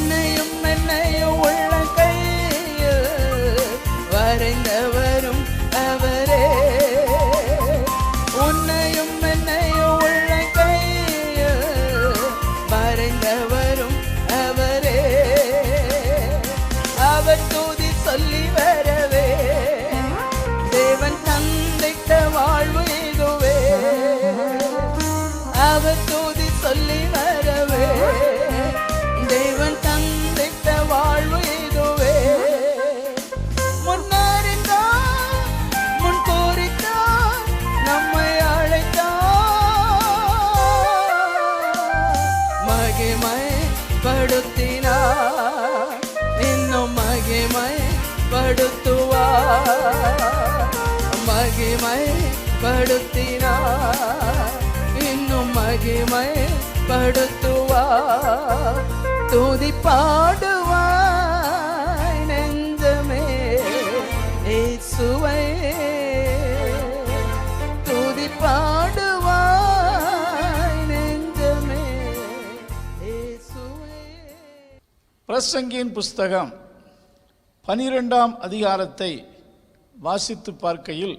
என்னையும் என்னையும் உள்ள கையில் வரைந்தவரும் அவரே. உன்னையும் என்னையும் உள்ள கையில் வரைந்தவரும் அவரே. அவர் தூதி சொல்லி வரவே. தேவன் தந்திட்ட வாழ்வு இதுவே. அவர் தூதி சொல்லி வரவே. தேவன் மகிமை படுத்துவார் துதி பாடுவாய் நெஞ்சமே சுவை துதி பாடுவாய் நெஞ்சமே பிரசங்கியின் புஸ்தகம் பனிரெண்டாம் அதிகாரத்தை வாசித்து பார்க்கையில்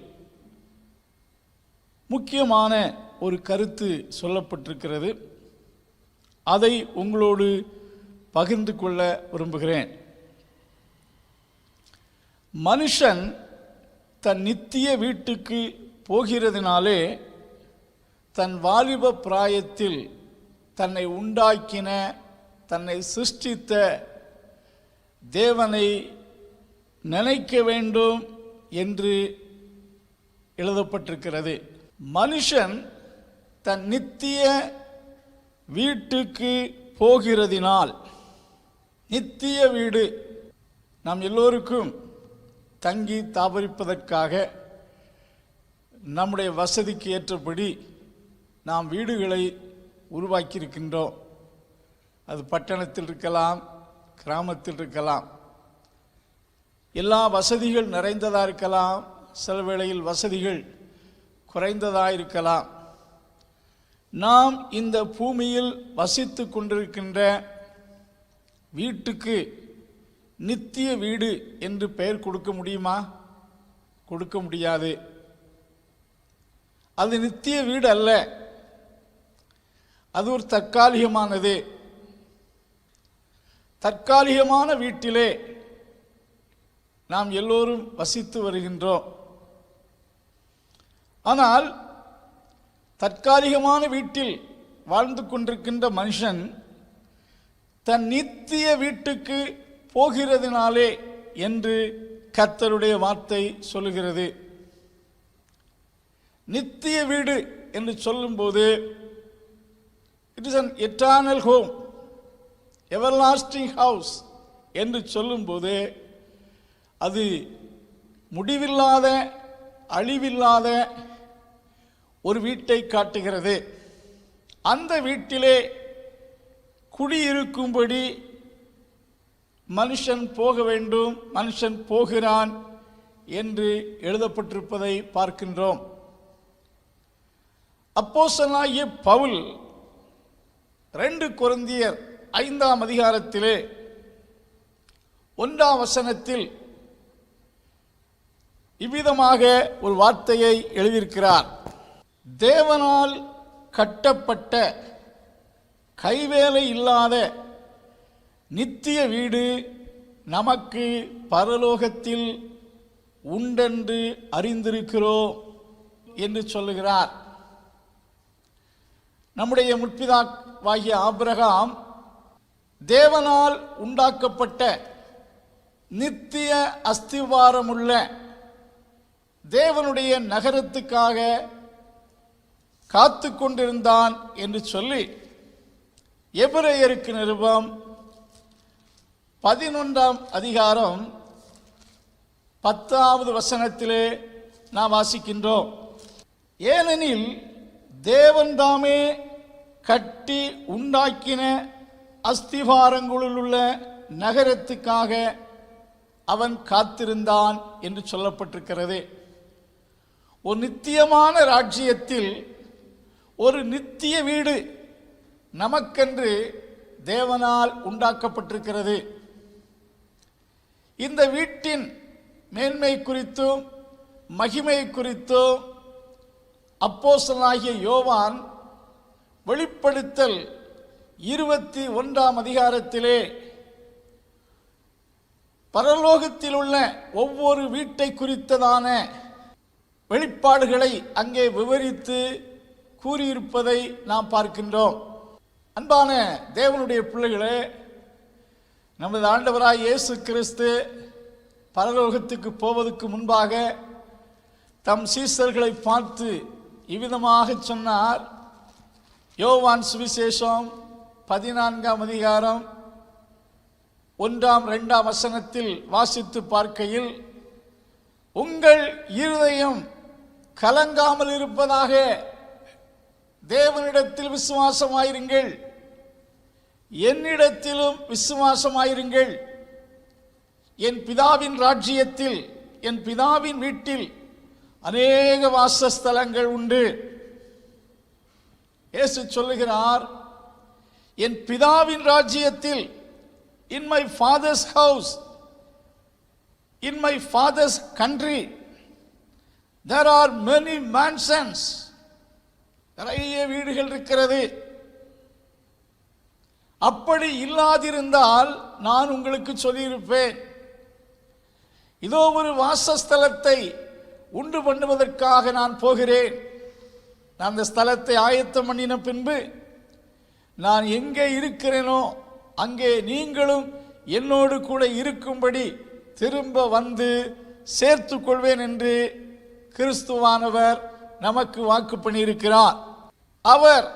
முக்கியமான ஒரு கருத்து சொல்லப்பட்டிருக்கிறது. அதை உங்களோடு பகிர்ந்து கொள்ள விரும்புகிறேன். மனுஷன் தன் நித்திய வீட்டுக்கு போகிறதுனாலே தன் வாலிப பிராயத்தில் தன்னை உண்டாக்கின தன்னை சிருஷ்டித்த தேவனை நினைக்க வேண்டும் என்று எழுதப்பட்டிருக்கிறது. மனுஷன் தன் நித்திய வீட்டுக்கு போகிறதினால் நித்திய வீடு நாம் எல்லோருக்கும் தங்கி தாபரிப்பதற்காக நம்முடைய வசதிக்கு ஏற்றபடி நாம் வீடுகளை உருவாக்கியிருக்கின்றோம். அது பட்டணத்தில் இருக்கலாம் கிராமத்தில் இருக்கலாம். எல்லா வசதிகள் நிறைந்ததாக இருக்கலாம் சில வேளையில் வசதிகள் குறைந்ததாக இருக்கலாம். நாம் இந்த பூமியில் வசித்து கொண்டிருக்கின்ற வீட்டுக்கு நித்திய வீடு என்று பெயர் கொடுக்க முடியுமா? கொடுக்க முடியாது. அது நித்திய வீடு அல்ல. அது ஒரு தற்காலிகமானது. தற்காலிகமான வீட்டிலே நாம் எல்லோரும் வசித்து வருகின்றோம். ஆனால் தற்காலிகமான வீட்டில் வாழ்ந்து கொண்டிருக்கின்ற மனுஷன் தன் நித்திய வீட்டுக்கு போகிறதுனாலே என்று கர்த்தருடைய வார்த்தை சொல்லுகிறது. நித்திய வீடு என்று சொல்லும்போது it is an eternal home everlasting house என்று சொல்லும்போது அது முடிவில்லாத அழிவில்லாத ஒரு வீட்டை காட்டுகிறது. அந்த வீட்டிலே குடியிருக்கும்படி மனுஷன் போக வேண்டும் மனுஷன் போகிறான் என்று எழுதப்பட்டிருப்பதை பார்க்கின்றோம். அப்போசனாகிய பவுல் ரெண்டு குரந்தியர் ஐந்தாம் அதிகாரத்திலே ஒன்றாம் வசனத்தில் இவ்விதமாக ஒரு வார்த்தையை எழுதியிருக்கிறார். தேவனால் கட்டப்பட்ட கைவேலை இல்லாத நித்திய வீடு நமக்கு பரலோகத்தில் உண்டென்று அறிந்திருக்கிறோம் என்று சொல்லுகிறார். நம்முடைய முற்பிதாவாகிய ஆபிரகாம் தேவனால் உண்டாக்கப்பட்ட நித்திய அஸ்திவாரமுள்ள தேவனுடைய நகரத்துக்காக காத்து கொண்டிருந்தான் என்று சொல்லி எபிரேயருக்கு நிருபம் பதினொன்றாம் அதிகாரம் பத்தாவது வசனத்திலே நாம் வாசிக்கின்றோம். ஏனெனில் தேவன் தாமே கட்டி உண்டாக்கின அஸ்திபாரங்களுள்ள நகரத்துக்காக அவன் காத்திருந்தான் என்று சொல்லப்பட்டிருக்கிறது. ஒரு நித்தியமான ராஜ்யத்தில் ஒரு நித்திய வீடு நமக்கென்று தேவனால் உண்டாக்கப்பட்டிருக்கிறது. இந்த வீட்டின் மேன்மை குறித்தும் மகிமை குறித்தும் அப்போசனாகிய யோவான் வெளிப்படுத்தல் இருபத்தி ஒன்றாம் அதிகாரத்திலே பரலோகத்தில் உள்ள ஒவ்வொரு வீட்டை குறித்ததான வெளிப்பாடுகளை அங்கே விவரித்து கூறியிருப்பதை நாம் பார்க்கின்றோம். அன்பான தேவனுடைய பிள்ளைகளே நமது ஆண்டவராய் இயேசு கிறிஸ்து பரலோகத்துக்கு போவதற்கு முன்பாக தம் சீசர்களை பார்த்து இவ்விதமாக சொன்னார். யோவான் சுவிசேஷம் பதினான்காம் அதிகாரம் ஒன்றாம் இரண்டாம் வசனத்தில் வாசித்து பார்க்கையில் உங்கள் இருதயம் கலங்காமல் இருப்பதாக தேவனிடத்தில் விசுவாசமாயிருங்கள். என்னிடத்திலும் விசுவாசமாயிருங்கள். என் பிதாவின் ராஜ்யத்தில் என் பிதாவின் வீட்டில் அநேக வாசஸ்தலங்கள் உண்டு. இயேசு சொல்லுகிறார் என் பிதாவின் ராஜ்யத்தில் in my father's house in my father's country there are many mansions நிறைய வீடுகள் இருக்கிறது. அப்படி இல்லாதிருந்தால் நான் உங்களுக்கு சொல்லியிருப்பேன். இதோ ஒரு வாசஸ்தலத்தை உண்டு பண்ணுவதற்காக நான் போகிறேன். நான் அந்த ஸ்தலத்தை ஆயத்தம் பண்ணின பின்பு நான் எங்கே இருக்கிறேனோ அங்கே நீங்களும் என்னோடு கூட இருக்கும்படி திரும்ப வந்து சேர்த்து கொள்வேன் என்று கிறிஸ்துவானவர் நமக்கு வாக்கு பண்ணியிருக்கிறார். அவர்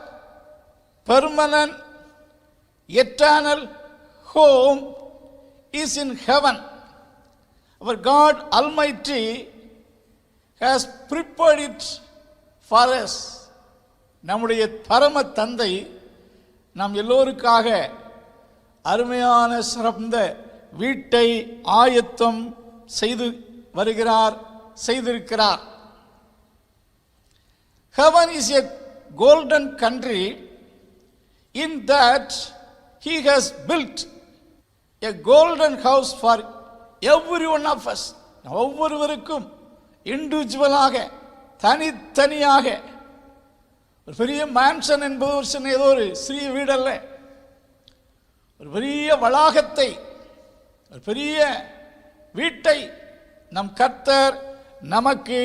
permanent eternal home is in heaven our God almighty has prepared it for us நம்முடைய பரம தந்தை நாம் எல்லோருக்காக அருமையான சிறந்த வீட்டை ஆயத்தம் செய்து வருகிறார் செய்திருக்கிறார். Heaven is a golden country in that he has built a golden house for every one of us. ஒவ்வொருவருக்கும் இண்டிவிஜுவலாக தனித்தனியாக. ஒரு பெரிய மேன்சன் என்பது ஒரு சின்ன ஏதோ ஒரு சிறிய வீடல்ல. ஒரு பெரிய வளாகத்தை ஒரு பெரிய வீட்டை நம் கர்த்தர் நமக்கு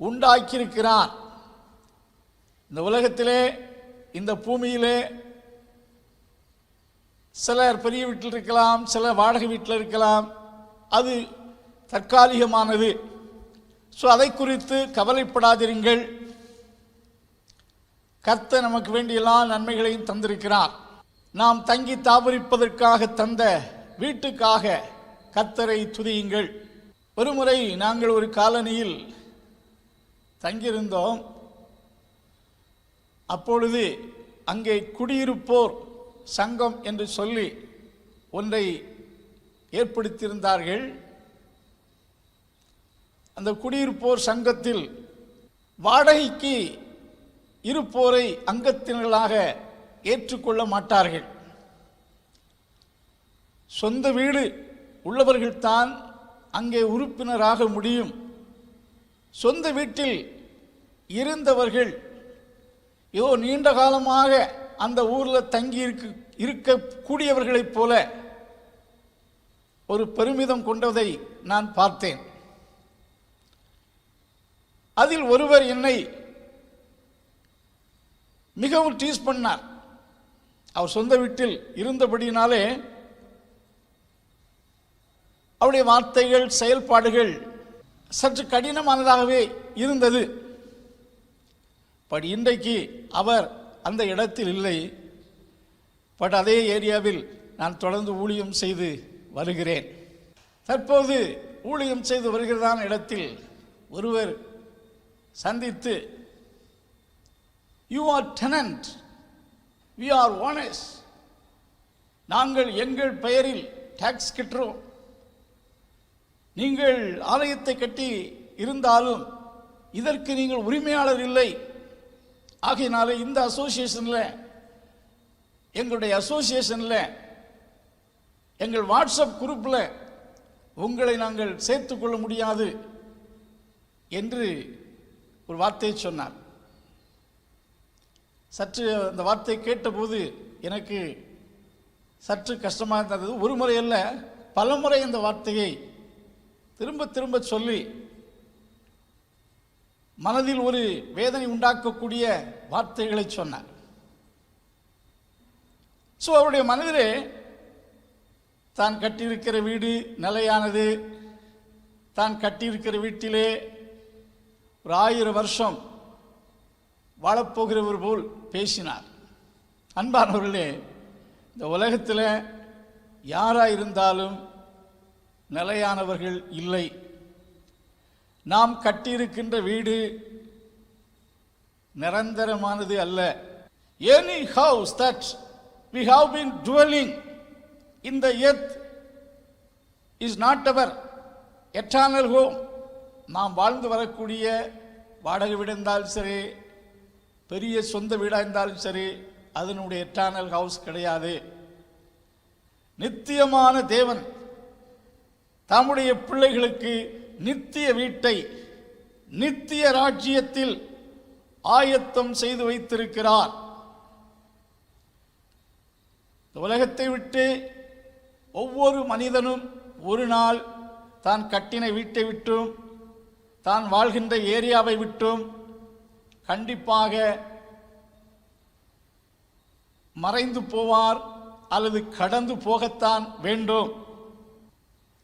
உண்டாக்கியிருக்கிறார். இந்த உலகத்திலே இந்த பூமியிலே சிலர் பெரிய வீட்டில் இருக்கலாம் சிலர் வாடகை வீட்டில் இருக்கலாம் அது தற்காலிகமானது. ஸோ அதை குறித்து கவலைப்படாதிருங்கள். கர்த்த நமக்கு வேண்டிய எல்லா நன்மைகளையும் தந்திருக்கிறார். நாம் தங்கி தாபரிப்பதற்காக தந்த வீட்டுக்காக கர்த்தரை துதியுங்கள். ஒருமுறை நாங்கள் ஒரு காலனியில் தங்கியிருந்தோம். அப்பொழுது அங்கே குடியிருப்போர் சங்கம் என்று சொல்லி ஒன்றை ஏற்படுத்தியிருந்தார்கள். அந்த குடியிருப்போர் சங்கத்தில் வாடகைக்கு இருப்போரை அங்கத்தினர்களாக ஏற்றுக்கொள்ள மாட்டார்கள். சொந்த வீடு உள்ளவர்கள்தான் அங்கே உறுப்பினராக முடியும். சொந்த வீட்டில் இருந்தவர்கள் ஏதோ நீண்ட காலமாக அந்த ஊரில் தங்கி இருக்க இருக்கக்கூடியவர்களைப் போல ஒரு பெருமிதம் கொண்டதை நான் பார்த்தேன். அதில் ஒருவர் என்னை மிகவும் டீஸ் பண்ணார். அவர் சொந்த வீட்டில் இருந்தபடியினாலே அவருடைய வார்த்தைகள் செயல்பாடுகள் சற்று கடினமானதாகவே இருந்தது. பட் இன்றைக்கு அவர் அந்த இடத்தில் இல்லை. பட் அதே ஏரியாவில் நான் தொடர்ந்து ஊழியம் செய்து வருகிறேன். தற்போது ஊழியம் செய்து வருகிறதான இடத்தில் ஒருவர் சந்தித்து you are tenant we are owners நாங்கள் எங்கள் பெயரில் டாக்ஸ் கட்டுறோம். நீங்கள் ஆலயத்தை கட்டி இருந்தாலும் இதற்கு நீங்கள் உரிமையாளர் இல்லை. ஆகையினால இந்த அசோசியேஷனில் எங்களுடைய அசோசியேஷனில் எங்கள் வாட்ஸ்அப் குரூப்பில் உங்களை நாங்கள் சேர்த்து கொள்ள முடியாது என்று ஒரு வார்த்தையை சொன்னார். சற்று அந்த வார்த்தை கேட்டபோது எனக்கு சற்று கஷ்டமாக இருந்தது. ஒரு முறை அல்ல பல முறை வார்த்தையை திரும்ப திரும்ப சொல்லி மனதில் ஒரு வேதனை உண்டாக்கக்கூடிய வார்த்தைகளை சொன்னார். ஸோ அவருடைய மனதிலே தான் கட்டியிருக்கிற வீடு நிலையானது. தான் கட்டியிருக்கிற வீட்டிலே ஒரு ஆயிரம் வருஷம் வாழப்போகிறவர் போல் பேசினார். அன்பானவர்களே இந்த உலகத்தில் யாராக இருந்தாலும் நிலையானவர்கள் இல்லை. நாம் கட்டியிருக்கின்ற வீடு நிரந்தரமானது அல்ல. Any house that we have been dwelling in the earth is not our eternal home நாம் வாழ்ந்து வரக்கூடிய வாடகை வீடு இருந்தாலும் சரி பெரிய சொந்த வீடாக இருந்தாலும் சரி அதனுடைய எட்டானல் ஹவுஸ் கிடையாது. நித்தியமான தேவன் தம்முடைய பிள்ளைகளுக்கு நித்திய வீட்டை நித்திய ராஜ்யத்தில் ஆயத்தம் செய்து வைத்திருக்கிறார். உலகத்தை விட்டு ஒவ்வொரு மனிதனும் ஒரு நாள் தான் கட்டின வீட்டை விட்டும் தான் வாழ்கின்ற ஏரியாவை விட்டும் கண்டிப்பாக மறைந்து போவார் அல்லது கடந்து போகத்தான் வேண்டும்.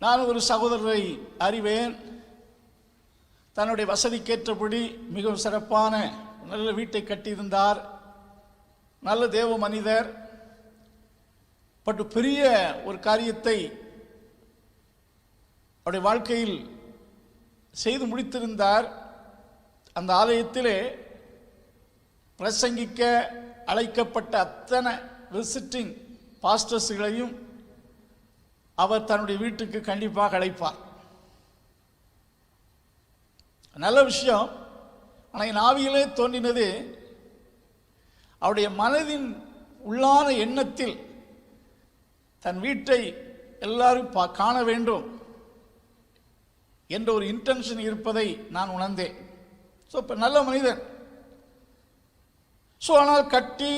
நான் ஒரு சகோதரரை அறிவேன். தன்னுடைய வசதிக்கேற்றபடி மிகவும் சிறப்பான நல்ல வீட்டை கட்டியிருந்தார். நல்ல தேவ மனிதர். பட் பெரிய ஒரு காரியத்தை அவருடைய வாழ்க்கையில் செய்து முடித்திருந்தார். அந்த ஆலயத்திலே பிரசங்கிக்க அழைக்கப்பட்ட அத்தனை விசிட்டிங் பாஸ்டர்ஸ்களையும் அவர் தன்னுடைய வீட்டுக்கு கண்டிப்பாக அழைப்பார். நல்ல விஷயம். ஆனால் என் ஆவியிலே தோன்றினது அவருடைய மனதின் உள்ளான எண்ணத்தில் தன் வீட்டை எல்லாரும் பா காண வேண்டும் என்ற ஒரு இன்டென்ஷன் இருப்பதை நான் உணர்ந்தேன். ஸோ இப்போ நல்ல மனிதன். ஸோ ஆனால் கட்டி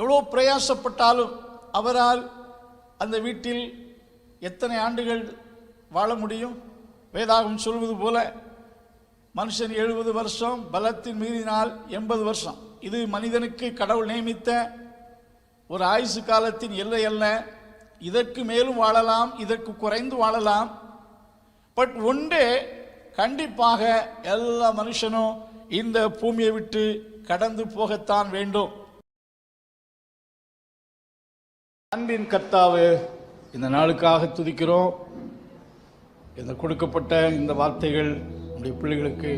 எவ்வளோ பிரயாசப்பட்டாலும் அவரால் அந்த வீட்டில் எத்தனை ஆண்டுகள் வாழ முடியும்? வேதாகம் சொல்வது போல மனுஷன் எழுபது வருஷம் பலத்தின் மீறினால் எண்பது வருஷம். இது மனிதனுக்கு கடவுள் நியமித்த ஒரு ஆயுசு காலத்தின் எல்லை அல்ல. இதற்கு மேலும் வாழலாம் இதற்கு குறைந்து வாழலாம். பட் ஒன்றே கண்டிப்பாக எல்லா மனுஷனும் இந்த பூமியை விட்டு கடந்து போகத்தான் வேண்டும். அன்பின் கர்த்தாவே இந்த நாளுக்காக துதிக்கிறோம். இந்த கொடுக்கப்பட்ட இந்த வார்த்தைகள் நம்முடைய பிள்ளைகளுக்கு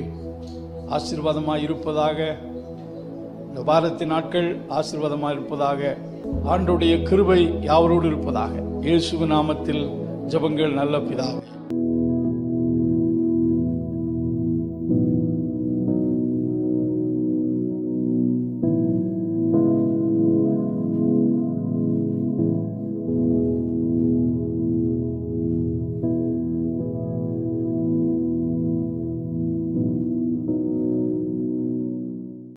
ஆசீர்வாதமாக இருப்பதாக இந்த வாரத்தின் நாட்கள் ஆசீர்வாதமாக இருப்பதாக ஆண்டுடைய கிருபை யாவரோடு இருப்பதாக. இயேசு நாமத்தில் ஜெபங்கள் நல்ல பிதாவை.